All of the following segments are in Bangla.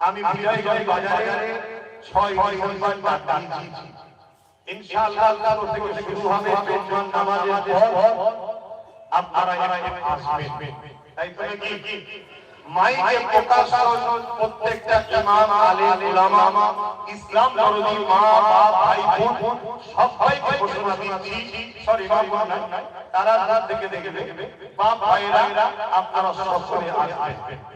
আমি বিজয়গঞ্জ বাজারে ছয় ডিসেম্বর ডাক দিয়েছি। ইনশাআল্লাহ কাল থেকে শুরু হবে পেটমান নামাজের পর। আপনারা এখানে আসবেন। তাই তো নাকি? মাইকে প্রকাশ প্রত্যেকটা ইমাম, আলেম, উলামা, ইসলাম দরদি, মা, বাপ, ভাই, বোন, সবাইকে ঘোষণা দিচ্ছি। সরি, ইমাম না তারা রাত থেকে দেখে দেখবে বাপ ভাইরা আপনারা সকলে আসবেন।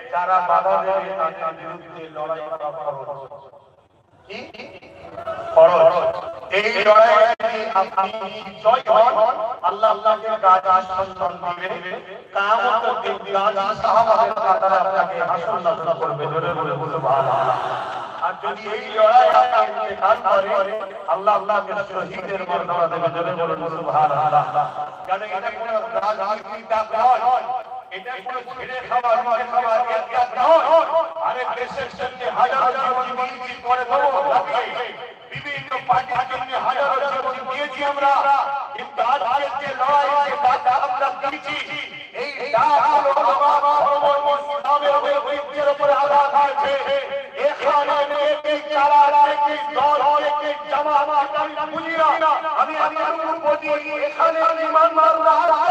যারা বাধা দেবে তাদের বিরুদ্ধে লড়াই করা ফরজ। কি? ফরজ। এই লড়াইয়ে আপনি জয় হন, আল্লাহ আল্লাহকে কাজ আশ্বাসন দিবে কিয়ামতের দিন সাহাবাদের কাতারে আপনাকে হাসর নাযিল করবে। জোরে বলে সুবহানাল্লাহ। আর যদি এই লড়াই আপনি ইন্তেকাল করে আল্লাহ আল্লাহকে শহীদের মর্যাদা দেবে। জোরে বলে সুবহানাল্লাহ। কারণ এটা কোনো রাজনীতির ডাক নয় এটা কোনো ছেড়ে খাওয়া নয় খাওয়া এক নয় আরে দেশের জন্য হাজারো জীবন বিলিয়ে করে দেবো বিভিন্ন পার্টির জন্য হাজারো জীবন দিয়েছি আমরা কিন্তু আজকের যে লড়াই যে ডাক আমরা দিয়েছি এই ডাক হলো আমার ধর্ম ইসলামের উপরে আঘাত আছে এখানে নেই যারা নেই দল নেই জামাত আমি আমি আমি এখানে ইমান মারলা আছে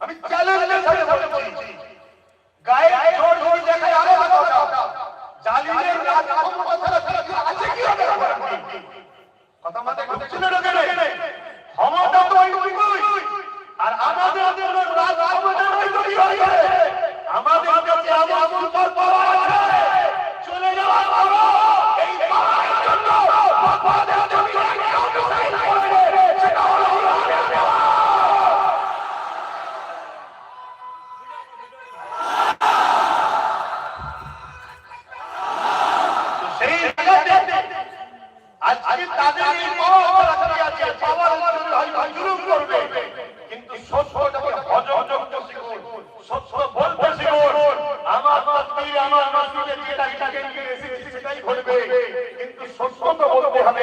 আমি চ্যালেঞ্জের গায়ে জোর জোর দেখায় আরও ঢোকে না ক্ষমতা তো ওইটুকুই আর আমাদের জন্য রাজ ক্ষমতা ওইটুকুই হয়েছে আমাদের কাছে এমন পাওয়ার আছে চলে যাওয়া ভালো এই পাওয়ার জন্য বাবাদের জমি কাউন্টার করবে সেটা হলো ইমানের দেওয়া সেই জায়গাতে আজকে তাদের এই পাওয়ার রাখা আছে পাওয়ার জন্য হয়তো জুলুম করবে কিন্তু সত্যটাকে হজম করতে শিখুন সত্য বলতে শিখুন আমার তাকদীর আমার নসিবে যেটা এটাকে নিয়ে এসেছি সেটাই ঘটবে কিন্তু সত্য তো বলতে হবে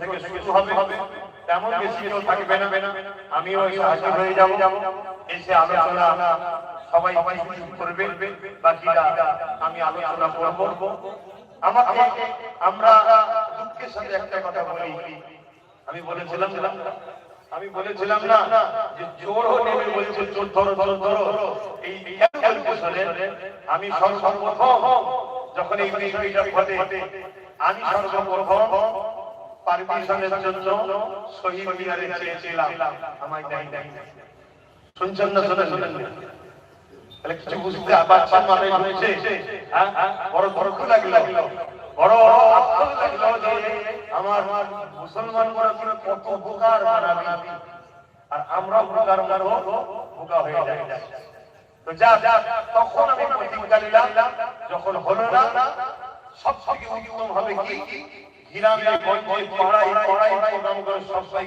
থেকে হবে, তেমন বেশি থাকবে না। আমি হয়ে যাব। এসে আলোচনা সবাই করবে বাকিরা আমি আলোচনা করব। আমরা দুঃখের সাথে একটা কথা বলি। আমি বলেছিলাম আমি বলেছিলাম না যে নেমে বলছে, চোর, ধরো ধরো ধরো। এই আমি সর্বপ্রথম যখন এই বিষয়টা ঘটে, আমি সর্বপ্রথম পারমিশনের জন্য শহীদ মিনারে চেয়েছিলাম। আমায় দেয় নাই। শুনছেন না শুনে শুনেন? তাহলে কিছু বুঝতে পারছেন মানে হয়েছে হ্যাঁ? বড় বড় লাগল। বড় আফসোস লাগল যে আমার মুসলমান কত উপকার বানাবি। আর আমরা উপকার মারবো বোকা হয়ে যায়। তো যা তখন আমি প্রতিজ্ঞা নিলাম, যখন হলো না সব থেকে উত্তম হবে কি? গ্রামে গঞ্জে পাড়ায় পাড়ায় প্রোগ্রাম করে সবাই